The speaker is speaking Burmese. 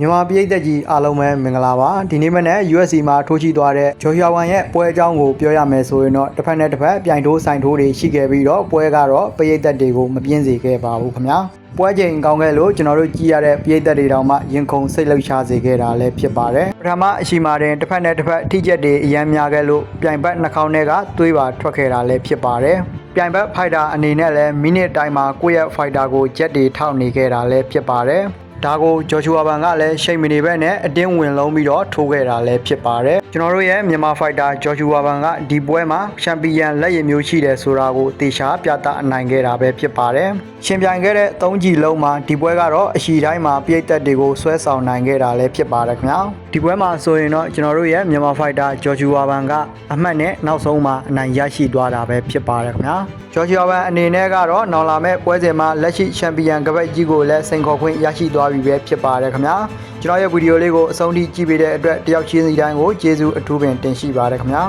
မြန်မာပြည်သက်ကြီးအားလုံးပဲမင်္ဂလာပါဒီနေ့မနေ့ USC မှာထိုးချိသွားတဲ့ဂျော်ဟျာဝန်ရဲ့ပွဲအကြောင်းကိုပြောရမယ်ဆိုရင်တော့တစ်ဖက်နဲ့တစ်ဖက်ပြိုင်ထိုးဆိုင်ထိုးတွေရှိခဲ့ပြီးတော့ပွဲကတော့ပြည်သက်တွေကိုမပြင်းစေခဲ့ပါဘူးခင်ဗျာပွဲချိန်ကောင်းခဲ့လို့ကျွန်တော်တို့ကြည့်ရတဲ့ပြည်သက်တွေတောင်မှရင်ခုန်စိတ်လှုပ်ရှားစေခဲ့တာလည်းဖြစ်ပါတယ်ပထမအရှိမာတင်တစ်ဖက်နဲ့တစ်ဖက်ထိကျက်တွေအရန်များခဲ့လို့ပြိုင်ဘက်နှာခေါင်းထဲကသွေးပါထွက်ခဲ့တာလည်းဖြစ်ပါတယ်ပြိုင်ဘက်ဖိုက်တာအနေနဲ့လည်းမိနစ်တိုင်းမှာကိုယ့်ရဲ့ဖိုက်တာကိုဂျက်တွေထောက်နေခဲ့တာလည်းဖြစ်ပါတယ် ဒါကိုဂျော်ချူဝါဘန်ကလည်းရှိတ်မနေဘဲနဲ့အတင်းဝင်လုံးပြီးတော့ထိုးခဲ့တာလည်းဖြစ်ပါတယ်ကျွန်တော်တို့ရဲ့မြန်မာဖိုက်တာဂျော်ချူဝါဘန်ကဒီပွဲမှာချန်ပီယံလက်ရည်မျိုးရှိတယ်ဆိုတာကိုတေချာပြသအနိုင်ခဲ့တာပဲဖြစ်ပါတယ်ရှင်ပြိုင်ခဲ့တဲ့၃ကြီးလုံးမှာဒီပွဲကတော့အရှိတိုင်းမှာပြိသက်တွေကိုဆွဲဆောင်နိုင်ခဲ့တာလည်းဖြစ်ပါတယ်ခင်ဗျာဒီပွဲမှာဆိုရင်တော့ကျွန်တော်တို့ရဲ့မြန်မာဖိုက်တာဂျော်ချူဝါဘန်ကအမှတ်နဲ့နောက်ဆုံးမှာအနိုင်ရရှိသွားတာပဲဖြစ်ပါတယ်ခင်ဗျာဂျော်ချူဝါဘန်အနေနဲ့ကတော့နောက်လာမဲ့ပွဲစဉ်မှာလက်ရှိချန်ပီယံကပတ်ကြီးကိုလည်းစိန်ခေါ်ခွင့်ရရှိသွားပြီပဲဖြစ်ပါတယ်ခင်ဗျာကျွန်တော်ရဲ့ဗီဒီယိုလေးကိုအဆုံးထိကြည့်ပေးတဲ့အတွက်တယောက်ချင်းစီတိုင်းကိုကျေးဇူးအထူးပင်တင်ရှိပါတယ်ခင်ဗျာ